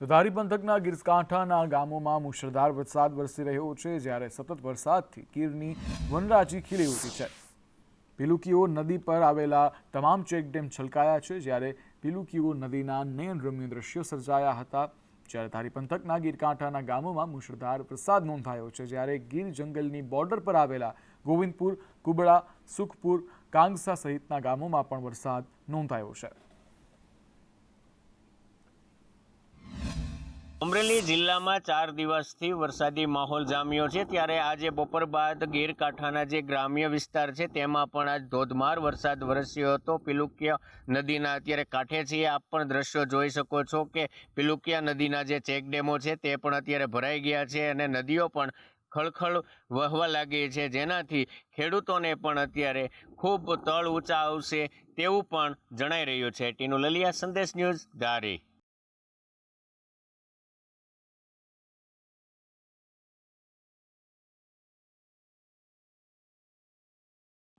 ધારી પંથકના ગીરકાંઠાના ગામોમાં મુશળધાર વરસાદ વરસી રહ્યો છે, જ્યારે સતત વરસાદથી ગીરની વનરાજી ખીલી ઉઠી છે. પિલુકીઓ નદી પર આવેલા તમામ ચેકડેમ છલકાયા છે, જ્યારે પિલુકીઓ નદીના નયનરમ્ય દ્રશ્યો સર્જાયા હતા. જ્યારે ધારી પંથકના ગીરકાંઠાના ગામોમાં મુશળધાર વરસાદ નોંધાયો છે, જ્યારે ગીર જંગલની બોર્ડર પર આવેલા ગોવિંદપુર, કુબડા, સુખપુર, કાંગસા સહિતના ગામોમાં પણ વરસાદ નોંધાયો છે. અમરેલી જિલ્લામાં ચાર દિવસથી વરસાદી માહોલ જામ્યો છે. ત્યારે આજે બપોર બાદ ગીરકાંઠાના જે ગ્રામ્ય વિસ્તાર છે, તેમાં પણ આજ ધોધમાર વરસાદ વરસ્યો હતો. પિલુકિયા નદીના અત્યારે કાંઠે છીએ આપ પણ દ્રશ્યો જોઈ શકો છો કે પિલુકિયા નદીના જે ચેકડેમો છે, તે પણ અત્યારે ભરાઈ ગયા છે અને નદીઓ પણ ખળખળ વહવા લાગી છે. જેનાથી ખેડૂતોને પણ અત્યારે ખૂબ તળ ઊંચા આવશે તેવું પણ જણાઈ રહ્યું છે. ટીનું લલિયા, સંદેશ ન્યૂઝ ધારી.